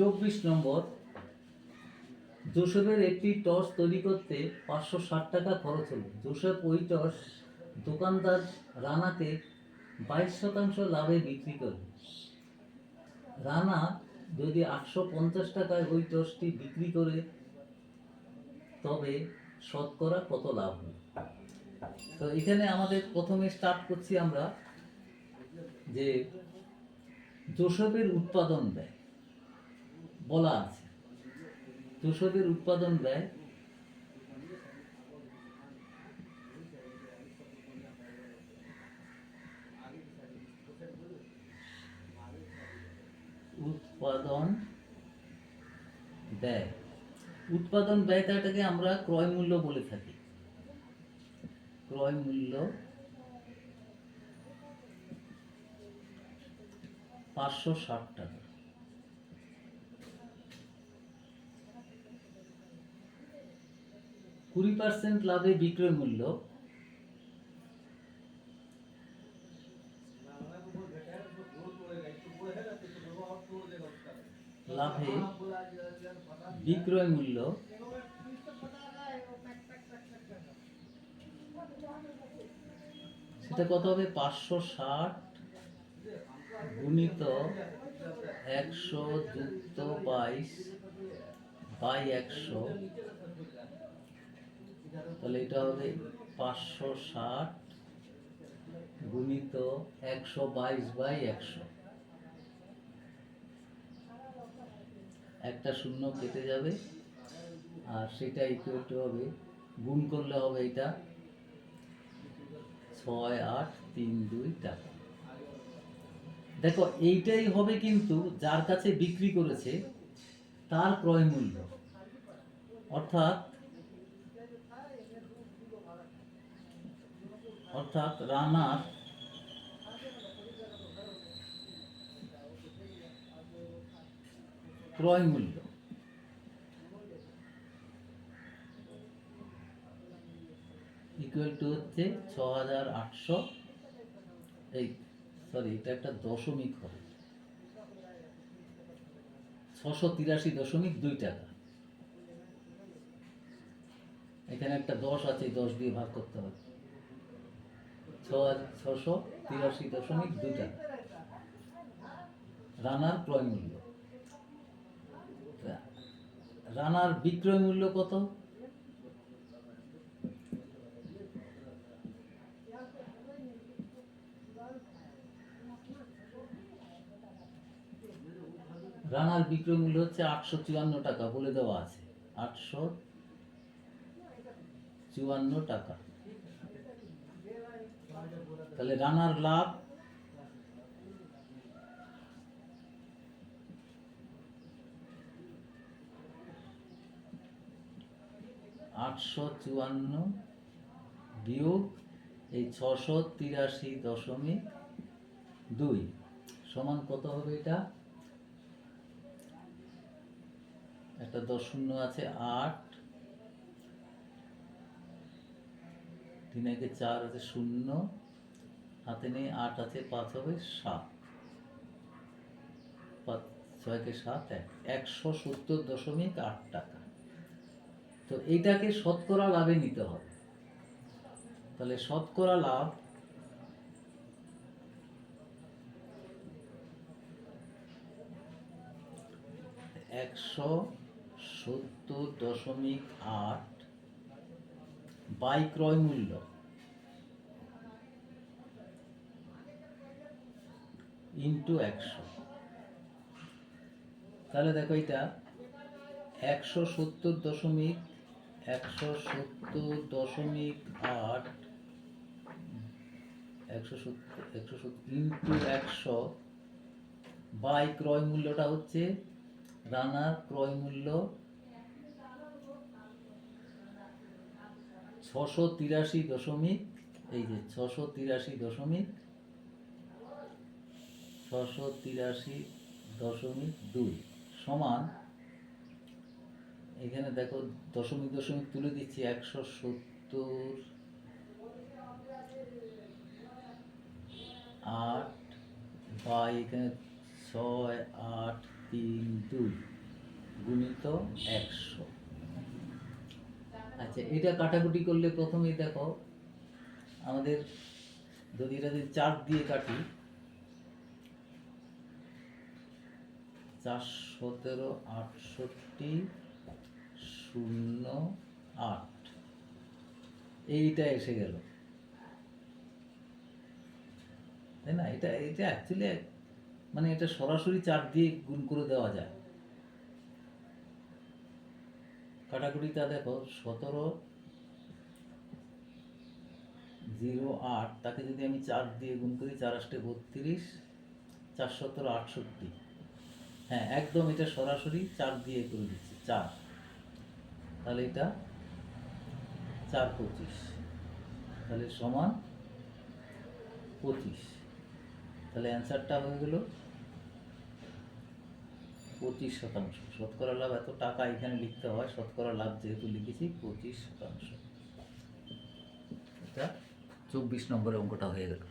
চব্বিশ নম্বর। জোসেফের একটি টস তৈরি করতে পাঁচশো ষাট টাকা খরচ হল। জোসেফ ওই টস দোকানদার রানাকে বাইশ শতাংশ লাভে বিক্রি করে। রানা যদি আটশো পঞ্চাশ টাকায় ওই টসটি বিক্রি করে, তবে শতকরা কত লাভ হবে? তো এখানে আমাদের প্রথমে স্টার্ট করছি আমরা যে জোসেফের উৎপাদন ব্যয়। বলা আছে। জোসেফের উৎপাদন ব্যয় উৎপাদন ব্যয়। উৎপাদন ব্যয়টাকে আমরা ক্রয় মূল্য বলে থাকি। ক্রয় মূল্য পাঁচশো ষাট টাকা। কুড়ি পার্সেন্ট লাভে বিক্রয় মূল্য। লাভে বিক্রয় মূল্য। সেটা কত হবে? পাঁচশো ষাট গুণিত একশো যুক্ত বাইশ বাই একশো। তাহলে এটা হবে পাঁচশো ষাট গুণিত একশো বাইশ বাই একশো। একটা শূন্য কেটে যাবে, আর সেটা ইকুয়াল টু হবে, গুণ করলে হবে এটা ছয় আট তিন দুই টাকা। দেখো, এইটাই হবে কিন্তু যার কাছে বিক্রি করেছে, তার ক্রয় মূল্য। অর্থাৎ অর্থাৎ রানার ক্রয় মূল্য। ইকুয়াল টু হচ্ছে ছ হাজার আটশো এই সরি এটা একটা দশমিক হবে। ছশো তিরাশি দশমিক দুই টাকা। এখানে একটা দশ আছে দশ দিয়ে ভাগ করতে হবে। ছশো তিরাশি দশমিক দুই টাকা রানার ক্রয় মূল্য। রানার বিক্রয় মূল্য কত? রানার বিক্রয় মূল্য হচ্ছে আটশো চুয়ান্ন টাকা, বলে দেওয়া আছে। আটশো চুয়ান্ন টাকা। তাহলে রানার লাভ আটশো চুয়ান্ন বিয়োগ এই ছশো তিরাশি দশমিক দুই। সমান কত হবে এটা? একটা দশ শূন্য আছে, আট। তিন একে চার আছে শূন্য হাতে নেই, আট আছে, পাঁচ হবে সাত। পাঁচ ছয়কে সাত, এক। একশো সত্তর দশমিক আট টাকা। তো এইটাকে শতকরা লাভে নিতে হবে। তাহলে শতকরা লাভ একশো সত্তর দশমিক আট বাই ক্রয় মূল্য। ইন্টু একশো। তাহলে দেখো এটা একশো সত্তর দশমিক, একশো সত্তর দশমিক আট, একশো সত্তর একশো সত্তর, ইন্টু একশো, বাই ক্রয় মূল্যটা হচ্ছে রানার ক্রয় মূল্য ছশো তিরাশি দশমিক, এই যে ছশো তিরাশি দশমিক, ছশো তিরাশি দশমিক দুই সমান, এখানে দেখো দশমিক দশমিক তুলে দিচ্ছি একশো সত্তর আট বা এখানে ছয় আট তিন দুই গুণিত একশো। আচ্ছা এটা কাটাকুটি করলে প্রথমেই দেখো, আমাদের যদি এটা যদি চার দিয়ে কাটি, চার সতেরো, আটষট্টি, শূন্য, আট। এইটা এসে গেল। তাই না? এটা এটা অ্যাকচুয়ালি মানে এটা সরাসরি চার দিয়ে গুণ করে দেওয়া যায়। কাটাকুটিটা দেখো, সতেরো জিরো আট, তাকে যদি আমি চার দিয়ে গুণ করি, চার আষ্টে বত্রিশ, চার সতেরো আটষট্টি। হ্যাঁ একদম এটা সরাসরি চার দিয়ে করে দিচ্ছি, চার। তাহলে এটা চার পঁচিশ। তাহলে সমান পঁচিশ। তাহলে অ্যান্সারটা হয়ে গেল পঁচিশ শতাংশ। শতকরা লাভ এত টাকা এখানে লিখতে হয়, শতকরা লাভ যেহেতু লিখেছি, পঁচিশ শতাংশ। এটা চব্বিশ নম্বরের অঙ্কটা হয়ে গেল।